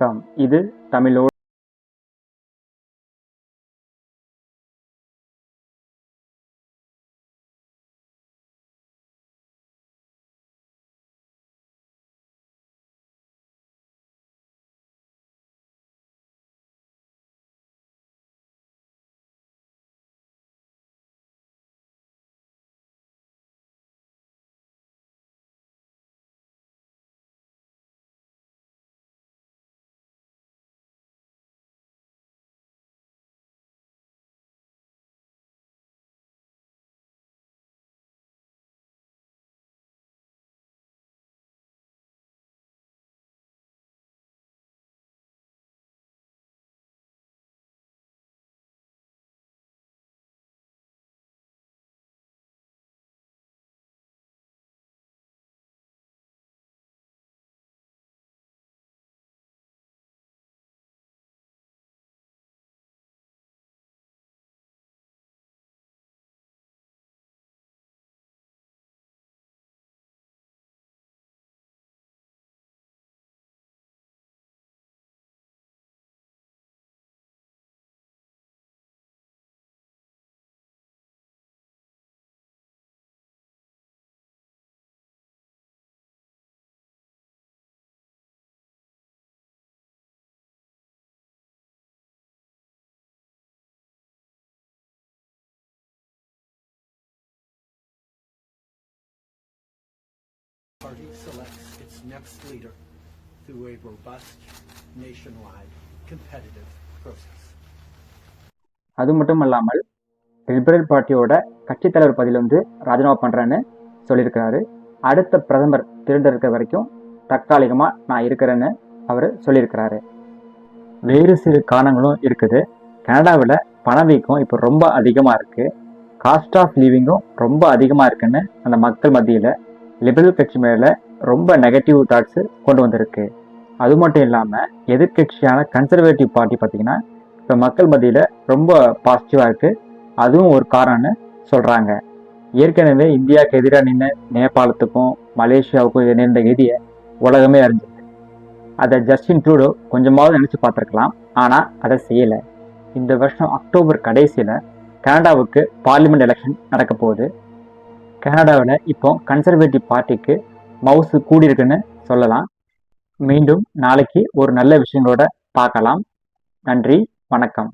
Com இது தமிழோடு party selects its next leader through a robust, nationwide, competitive process. அது மட்டும் இல்லாமல் லிபரல் பார்ட்டியோட கட்சித் தலைவர் பதவியில வந்து ராஜினாமா பண்றேன்னு சொல்லியிருக்கிறாரு. அடுத்த பிரதமர் தேர்ந்தெடுக்க வரைக்கும் தற்காலிகமாக நான் இருக்கிறேன்னு அவர் சொல்லியிருக்கிறாரு. வேறு சிறு காரணங்களும் இருக்குது. கனடாவில் பணவீக்கம் இப்போ ரொம்ப அதிகமாக இருக்கு. காஸ்ட் ஆஃப் லிவிங்கும் ரொம்ப அதிகமாக இருக்குன்னு அந்த மக்கள் மத்தியில் லிபரல் கட்சி மேலே ரொம்ப நெகட்டிவ் தாட்ஸு கொண்டு வந்திருக்கு. அது மட்டும் இல்லாமல் எதிர்க்கட்சியான கன்சர்வேட்டிவ் பார்ட்டி பார்த்தீங்கன்னா இப்போ மக்கள் மத்தியில் ரொம்ப பாசிட்டிவாக இருக்குது அதுவும் ஒரு காரணம்னு சொல்கிறாங்க ஏற்கனவே இந்தியாவுக்கு எதிராக நின்று நேபாளத்துக்கும் மலேசியாவுக்கும் இது நேர்ந்த கதியை உலகமே அறிஞ்சிருக்கு. அதை ஜஸ்டின் ட்ரூடோ கொஞ்சமாவது நினச்சி பார்த்துருக்கலாம். ஆனால் அதை செய்யலை. இந்த வருஷம் அக்டோபர் கடைசியில் கனடாவுக்கு பார்லிமெண்ட் எலெக்ஷன் நடக்க போகுது. கனடாவில் இப்போ கன்சர்வேட்டிவ் பார்ட்டிக்கு மவுசு கூடியிருக்குன்னு சொல்லலாம். மீண்டும் நாளைக்கு ஒரு நல்ல விஷயங்களோட பார்க்கலாம். நன்றி வணக்கம்.